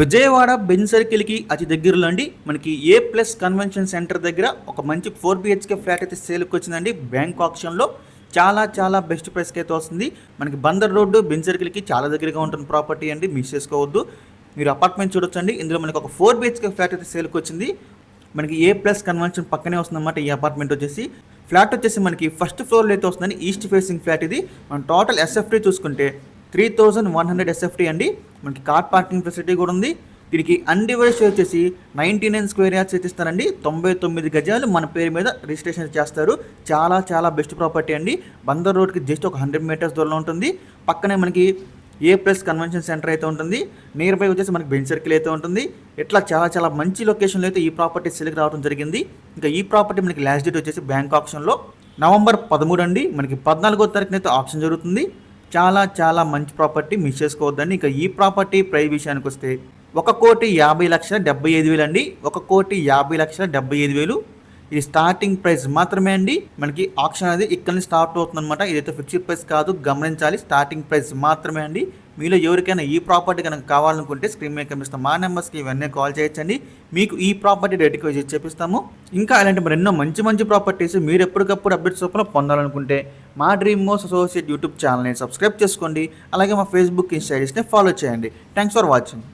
Vijayawada Benz సర్కిల్కి అతి దగ్గరలో అండి. మనకి ఏ ప్లస్ కన్వెన్షన్ సెంటర్ దగ్గర ఒక మంచి ఫోర్ బిహెచ్కే ఫ్లాట్ అయితే సేల్కి వచ్చిందండి. బ్యాంక్ ఆప్షన్లో చాలా చాలా బెస్ట్ ప్రైస్కి అయితే వస్తుంది. మనకి బందర్ రోడ్డు బెంజ్ సర్కిల్కి చాలా దగ్గరగా ఉంటుంది ప్రాపర్టీ అండి. మిస్ చేసుకోవద్దు. మీరు అపార్ట్మెంట్ చూడొచ్చండి. ఇందులో మనకి ఒక ఫోర్ బిహెచ్కే ఫ్లాట్ అయితే సేల్కి వచ్చింది. మనకి ఏ ప్లస్ కన్వెన్షన్ పక్కనే వస్తుందన్నమాట ఈ అపార్ట్మెంట్ వచ్చేసి. ఫ్లాట్ వచ్చేసి మనకి ఫస్ట్ ఫ్లోర్లో అయితే వస్తుందండి. ఈస్ట్ ఫేసింగ్ ఫ్లాట్ ఇది. మనం టోటల్ ఎస్ఎఫ్టీ చూసుకుంటే three thousand one hundred SFT అండి. మనకి కార్ పార్కింగ్ ఫెసిలిటీ కూడా ఉంది. దీనికి అన్డివైడ్ షేర్ వచ్చేసి నైంటీ నైన్ స్క్వేర్ యార్డ్స్ ఇస్తారండి. తొంభై తొమ్మిది గజాలు మన పేరు మీద రిజిస్ట్రేషన్ చేస్తారు. చాలా చాలా బెస్ట్ ప్రాపర్టీ అండి. బందర్ రోడ్కి జస్ట్ ఒక హండ్రెడ్ మీటర్స్ దూరంలో ఉంటుంది. పక్కనే మనకి ఏ ప్లస్ కన్వెన్షన్ సెంటర్ అయితే ఉంటుంది. నియర్ బై వచ్చేసి మనకి బెంచ్ సర్కిల్ అయితే ఉంటుంది. ఇట్లా చాలా చాలా మంచి లొకేషన్లో అయితే ఈ ప్రాపర్టీ సెలెక్ట్ రావడం జరిగింది. ఇంకా ఈ ప్రాపర్టీ మనకి లాస్ట్ డేట్ వచ్చేసి బ్యాంక్ ఆప్షన్లో నవంబర్ పదమూడు అండి. మనకి పద్నాలుగో తారీఖున అయితే ఆప్షన్ జరుగుతుంది. చాలా చాలా మంచి ప్రాపర్టీ మిస్ చేసుకోవద్దండి. ఇక ఈ ప్రాపర్టీ ప్రైస్ విషయానికి వస్తే ఒక కోటి యాభై లక్షల డెబ్బై ఐదు వేలు అండి ఒక కోటి యాభై లక్షల డెబ్బై ఐదు వేలు. ఇది స్టార్టింగ్ ప్రైస్ మాత్రమే అండి. మనకి ఆప్షన్ అనేది ఇక్కడ నుంచి స్టార్ట్ అవుతుంది అనమాట ఇదైతే ఫిక్స్డ్ ప్రైస్ కాదు గమనించాలి. స్టార్టింగ్ ప్రైస్ మాత్రమే అండి. మీలో ఎవరికైనా ఈ ప్రాపర్టీ కనుక కావాలనుకుంటే స్క్రీన్ మీద కనిపిస్తాం మా నెంబర్స్కి ఇవన్నీ కాల్ చేయొచ్చండి. మీకు ఈ ప్రాపర్టీ రేటుకి వచ్చి చెప్పిస్తాము ఇంకా అలాంటి మరి ఎన్నో మంచి మంచి ప్రాపర్టీస్ మీరు ఎప్పటికప్పుడు అప్డేట్స్ చొప్పున పొందాలనుకుంటే మా డ్రీమ్ మోస్ అసోసియేట్ యూట్యూబ్ ఛానల్ని సబ్స్క్రైబ్ చేసుకోండి. అలాగే మా ఫేస్బుక్ ఇన్స్టాగ్రామ్స్ని ఫాలో చేయండి. Thanks for watching